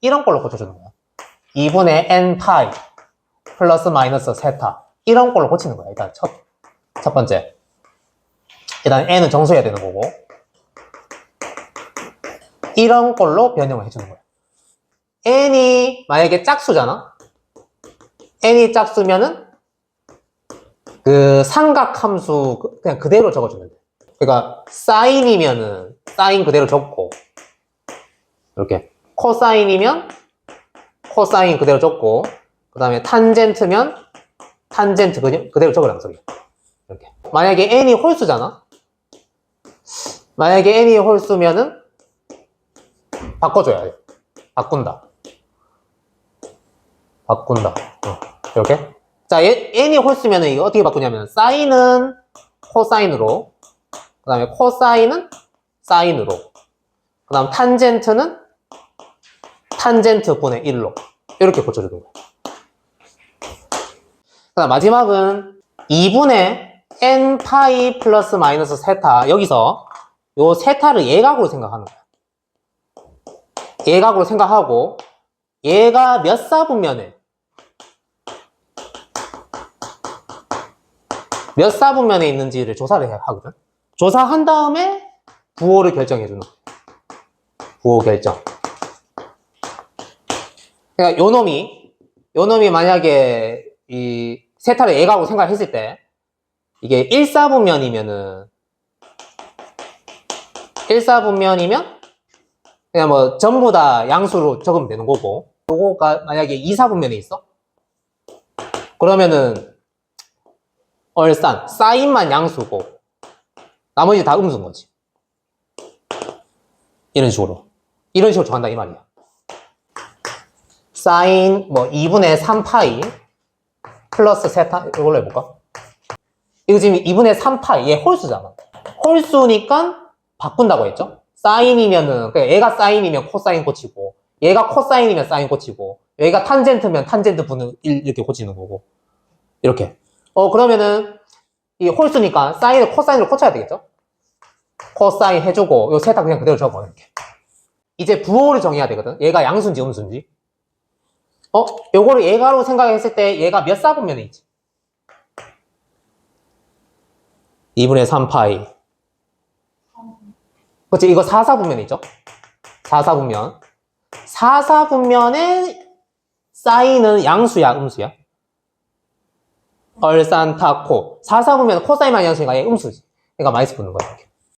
이런 걸로 고쳐주는 거야. 2분의 n 파이 플러스 마이너스 세타 이런 걸로 고치는 거야. 일단 첫, 첫 번째. 일단 n은 정수해야 되는 거고 이런 걸로 변형을 해주는 거야. n이 만약에 짝수잖아. n이 짝수면은 그 삼각함수 그- 그냥 그대로 적어주면 돼. 그러니까 사인이면은 사인 그대로 적고 이렇게 코사인이면 코사인 그대로 적고 그 다음에 탄젠트면 탄젠트 그대로 적으라는 소리야. 이렇게. 만약에 n이 홀수잖아. 만약에 n이 홀수면은 바꿔줘야 돼. 바꾼다. 바꾼다. 어, 이렇게. 자, 얘- n이 홀수면은 이거 어떻게 바꾸냐면 사인은 코사인으로 그 다음에 코사인은 사인으로 그 다음 탄젠트는 탄젠트 분의 1로 이렇게 고쳐주는 거예요. 그 다음 마지막은 2분의 n 파이 플러스 마이너스 세타 여기서 요 세타를 예각으로 생각하는 거야. 예각으로 생각하고 얘가 몇 사분면에 몇 사분면에 있는지를 조사를 하거든. 조사한 다음에 부호를 결정해 주는 거야. 부호 결정. 그러니까 요 놈이 요 놈이 만약에 이 세타를 예각으로 생각했을 때 이게 1사분면이면은 1사분면이면 그냥 뭐 전부 다 양수로 적으면 되는 거고. 요거가 만약에 2사분면에 있어? 그러면은 얼산 사인만 양수고 나머지 다 음수인 거지. 이런 식으로. 이런 식으로 정한다 이 말이야 사인 뭐 2분의 3파이 플러스 세타 이걸로 해볼까? 이거 지금 2분의 3파이 얘 홀수잖아 홀수니까 바꾼다고 했죠? 사인이면은 그러니까 얘가 사인이면 코사인 고치고 얘가 코사인이면 사인 고치고 얘가 탄젠트면 탄젠트 분의 1 이렇게 고치는 거고 이렇게 어 그러면은 이 홀수니까 사인을 코사인으로 고쳐야 되겠죠? 코사인 해주고 요 세타 그냥 그대로 적어 이렇게 이제 부호를 정해야 되거든 얘가 양수인지 음수인지 어? 요거를 예가로 생각했을 때 얘가 몇 사분면에 있지? 2분의 3파이 그치 이거 4사분면에 있죠? 4사분면 4사분면에 사인은 양수야 음수야? 얼산 타코 4사분면 코사인만 양수니까 얘 음수지 그러니까 마이너스 붙는 거야 이렇게.